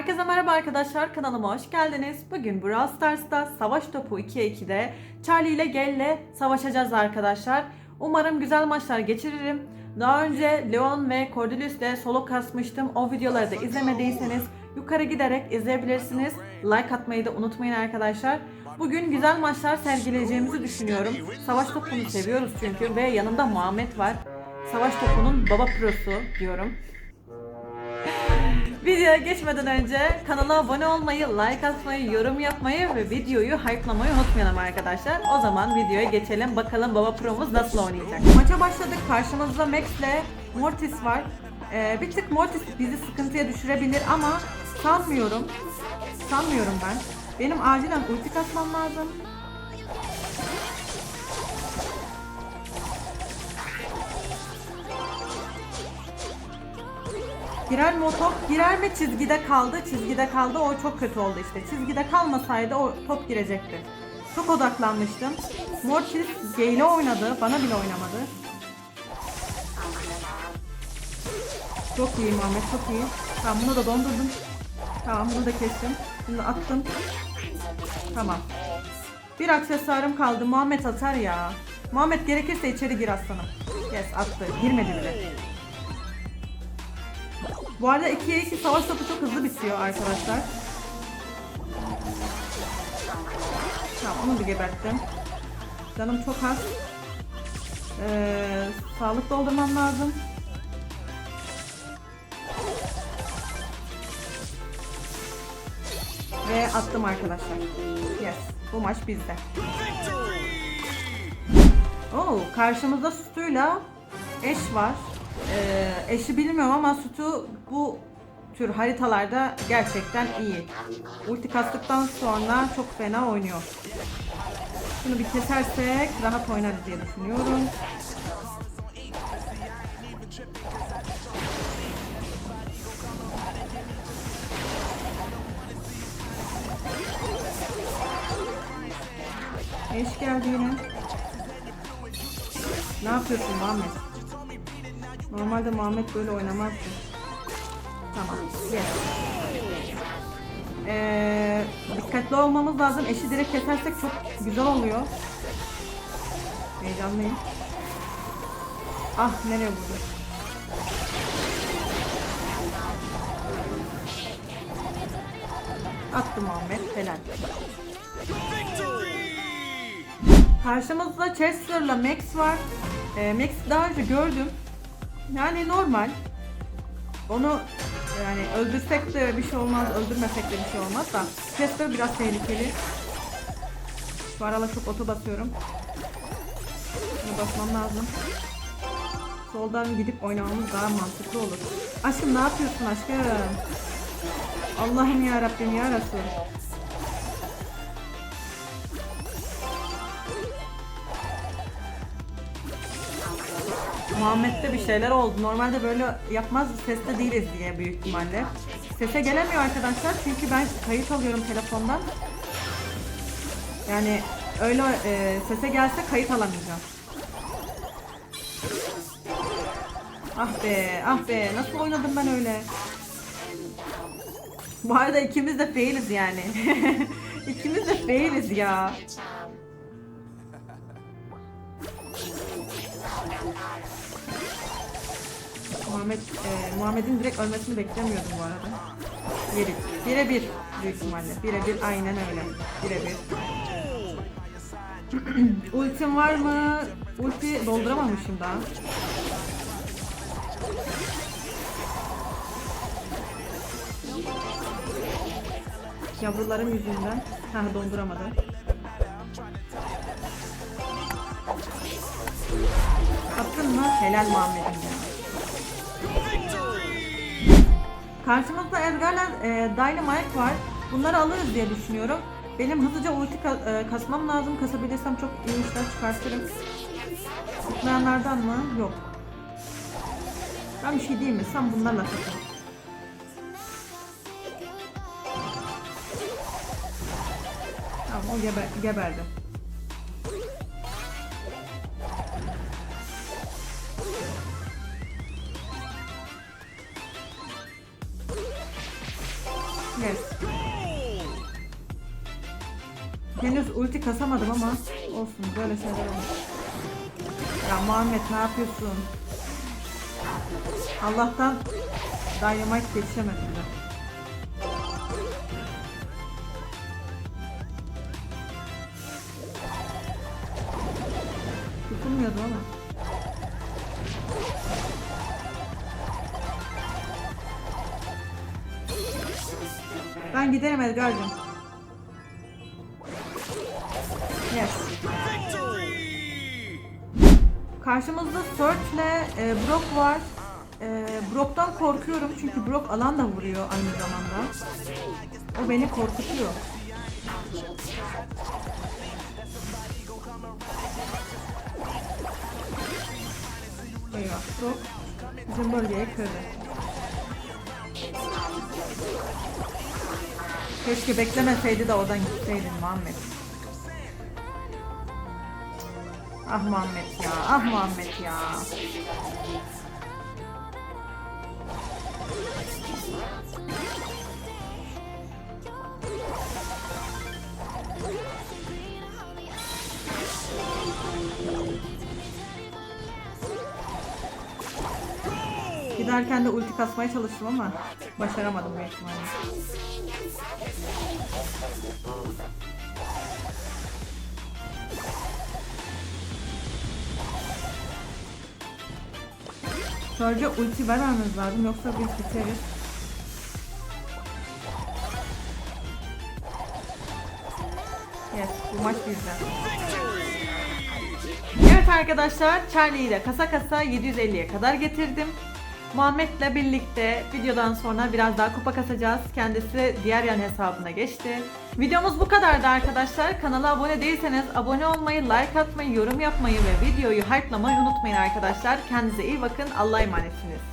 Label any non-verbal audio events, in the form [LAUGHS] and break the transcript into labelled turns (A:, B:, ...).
A: Herkese merhaba arkadaşlar kanalıma hoş geldiniz. Bugün Brawl Stars'ta Savaş Topu 2'ye 2'de Charlie ile Gale savaşacağız arkadaşlar. Umarım güzel maçlar geçiririm. Daha önce Leon ve Cordelius ile solo kasmıştım. O videoları da izlemediyseniz yukarı giderek izleyebilirsiniz. Like atmayı da unutmayın arkadaşlar. Bugün güzel maçlar sergileyeceğimizi düşünüyorum. Savaş topunu seviyoruz çünkü ve yanımda Muhammed var. Savaş topunun baba prosu diyorum. [LAUGHS] Videoya geçmeden önce kanala abone olmayı, like atmayı, yorum yapmayı ve videoyu hype'lamayı unutmayalım arkadaşlar. O zaman videoya geçelim. Bakalım Baba Pro'muz nasıl oynayacak. Maça başladık. Karşımızda Max ile Mortis var. Ee, bir tık Mortis bizi sıkıntıya düşürebilir ama sanmıyorum. Sanmıyorum ben. Benim acilen ulti kasmam lazım. Girer mi o top? Girer mi? Çizgide kaldı. Çizgide kaldı. O çok kötü oldu işte. Çizgide kalmasaydı o top girecekti. Çok odaklanmıştım. Mortis Gale oynadı. Bana bile oynamadı. Çok iyi Muhammed. Çok iyi. Tamam bunu da dondurdum. Tamam bunu da kestim. Da attım. Tamam. Bir aksesuarım kaldı. Muhammed atar ya. Muhammed gerekirse içeri gir aslanım. Yes attı. Girmedi bile. Bu arada 2'ye 2 savaş topu çok hızlı bitiyor arkadaşlar. Tamam onu da geberttim. Canım çok az. Ee, sağlık doldurmam lazım. Ve attım arkadaşlar. Yes. Bu maç bizde. Oo, karşımızda Stu'yla eş var. Ee, eşi bilmiyorum ama Stu bu tür haritalarda gerçekten iyi. Ulti kastıktan sonra çok fena oynuyor. Şunu bir kesersek rahat oynarız diye düşünüyorum. Eş geldi yine. Ne yapıyorsun Muhammed? Normalde Muhammed böyle oynamazdı. Tamam. Yes. Ee, dikkatli olmamız lazım. Eşi direkt kesersek çok güzel oluyor. Heyecanlıyım. Ah nereye vurdu? Attı Muhammed. Helal. Karşımızda Chester'la Max var. Ee, Max daha önce gördüm. Yani normal. Onu yani öldürsek de bir şey olmaz, öldürmesek de bir şey olmaz da Chester biraz tehlikeli. Şu aralar çok oto basıyorum. Bunu basmam lazım. Soldan gidip oynamamız daha mantıklı olur. Aşkım ne yapıyorsun aşkım? Allah'ım ya Rabbim ya Resul. Muhammed'de bir şeyler oldu. Normalde böyle yapmaz seste değiliz diye büyük ihtimalle. Sese gelemiyor arkadaşlar çünkü ben kayıt alıyorum telefondan. Yani öyle e, sese gelse kayıt alamayacağım. Ah be, ah be. Nasıl oynadım ben öyle? Bu arada ikimiz de failiz yani. [LAUGHS] ikimiz de failiz ya. Muhammed, e, Muhammed'in direkt ölmesini beklemiyordum bu arada. Bire, bire bir büyük ihtimalle. Bire bir aynen öyle. Bire bir. [CLEARS THROAT] Ultim var mı? Ulti dolduramamışım daha. Yavrularım yüzünden. Ha donduramadım. Attın mı? Helal Muhammed'im ya. Karşımızda Edgar'la e, Dynamite var. Bunları alırız diye düşünüyorum. Benim hızlıca ulti ka- e, kasmam lazım. Kasabilirsem çok iyi işler çıkartırım. Tutmayanlardan mı? Yok. Ben bir şey diyeyim mi? Sen bunlarla takıl. Tamam o geber geberdi. Yes. Henüz ulti kasamadım ama olsun böyle şeyler olur. Ya Muhammed ne yapıyorsun? Allah'tan Dynamite yetişemedi bile. Tutulmuyordu ama. Ben giderim Edgar'cığım. Yes. Karşımızda ile e, Brock var. E, Brock'tan korkuyorum çünkü Brock alan da vuruyor aynı zamanda. O beni korkutuyor. Eyvah Brock bizim bölgeye kırdı. Keşke beklemeseydi de oradan gitseydin Muhammed. Ah Muhammed ya, ah Muhammed ya. Giderken de ulti kasmaya çalıştım ama başaramadım büyük ihtimalle. Surge'e ulti vermemiz lazım yoksa biz biteriz. Yes, bu maç bizden. Evet arkadaşlar, Charlie'yi de kasa kasa 750'ye kadar getirdim. Muhammed'le birlikte videodan sonra biraz daha kupa kasacağız. Kendisi diğer yan hesabına geçti. Videomuz bu kadardı arkadaşlar. Kanala abone değilseniz abone olmayı, like atmayı, yorum yapmayı ve videoyu hype'lamayı unutmayın arkadaşlar. Kendinize iyi bakın. Allah'a emanetsiniz.